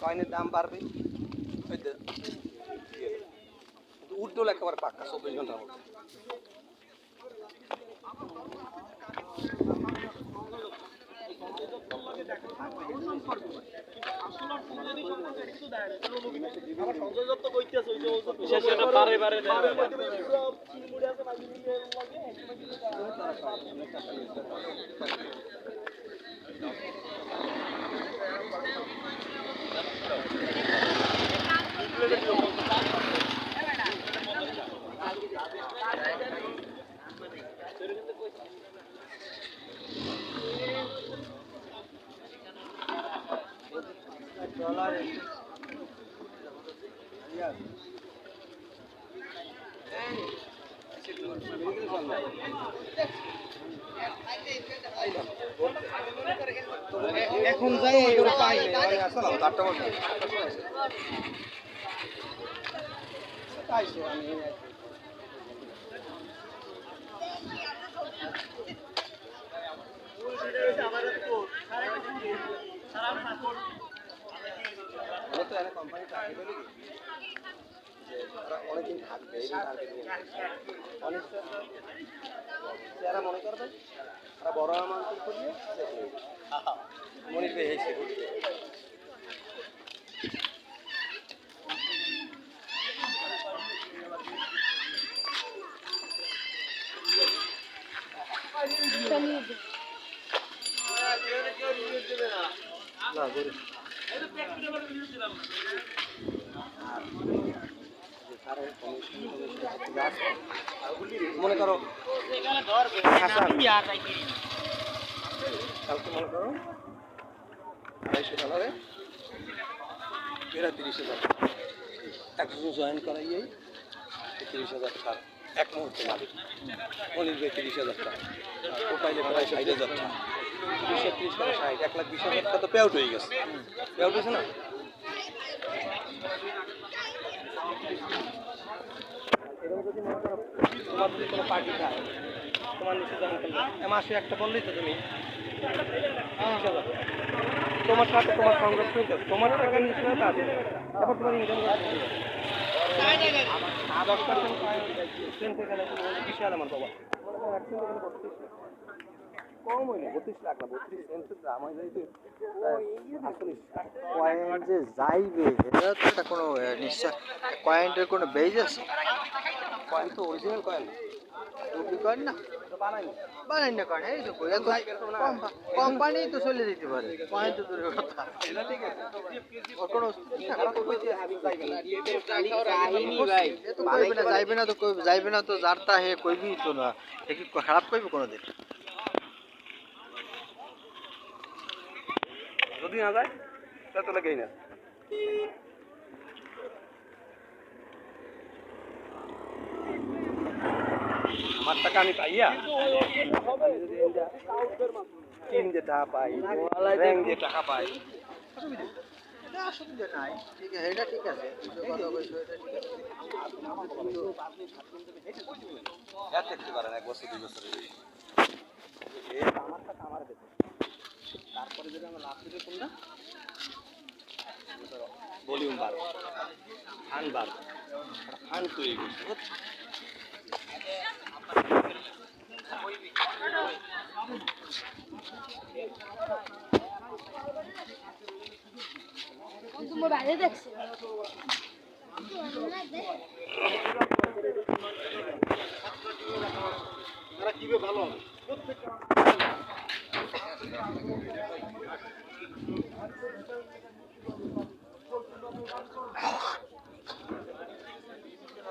কয়েনের দাম বাড়বে? ইয়ে, উর্দুল একেবারে পাক্কা চব্বিশ ঘণ্টার মধ্যে। এখন যাই পাই চারটা বছর আমি আমি তো এখানে কোম্পানি চাকরি করি যে ওরা অনেকদিন থাকবে এই টার্গেট নিয়ে। অনেক যারা মনে করবে তারা বড় অ্যামাউন্ট করিয়ে মনে পেয়ে এসে না মনে করো হাসান কালকে মনে করো আড়াইশো ডলারে তিরিশ হাজার একজন জয়েন করাইয়েই তিরিশ হাজার টাকা। এক মুহূর্তে মালিক। ভাই তিরিশ হাজার টাকা। ও পাইলে প্রায় ষাট হাজার টাকা। তিরিশ তিরিশ টাকা এক লাখ বিশ হাজার তো পেআউট হয়ে গেছে। পেআউট হয়েছে না? তোমার পার্টি থাকে তোমার নিচে এ মাসে একটা বললেই তো তুমি। তোমার সাথে তোমার সংগ্রহ শুনতে তোমার টাকা নিচে তাদের তারপর তোমার ইনকাম দশ পার্সেন্ট ট্রেন থেকে গেলে তুমি বলবে, বিশ হাজার আমার বাবা মনে করো একশো টাকা বত্রিশ লাখ। কম হয়নি বত্রিশ লাখ না বত্রিশ সেন্সের দাম হয় যাইতে আটচল্লিশ কয়েন যে যাইবে এটা তো একটা কোনো আহ, নিশ্চয় কয়েনটার কোনো বেজ আছে? কয়েন তো অরিজিনাল কয়েন ডুপ্লি কয়েন না? তো বানায়নি বানাই না কয়েন এই তো কোম্পানি তো চলে দিতে পারে কয়েন তো দূরের কথা। কোনো যাইবে না তো যাইবে না তো যার তা হে কইবি তো না খারাপ কইবে কোনোদিন? যদি না যায় তাহলে তো লেগেই না। আমার টাকা আমি পাইয়া তিন যে টাকা পাই ব্যাংক যে টাকা পাই। এক বছর দুই বছরের বেশি। এ আমার টাকা আমার দেবে তারপরে যদি আমার লাভ দিবে কোনটা ভলিউম বার ফান বার ফান তৈরি করছে? তোমার বাইরে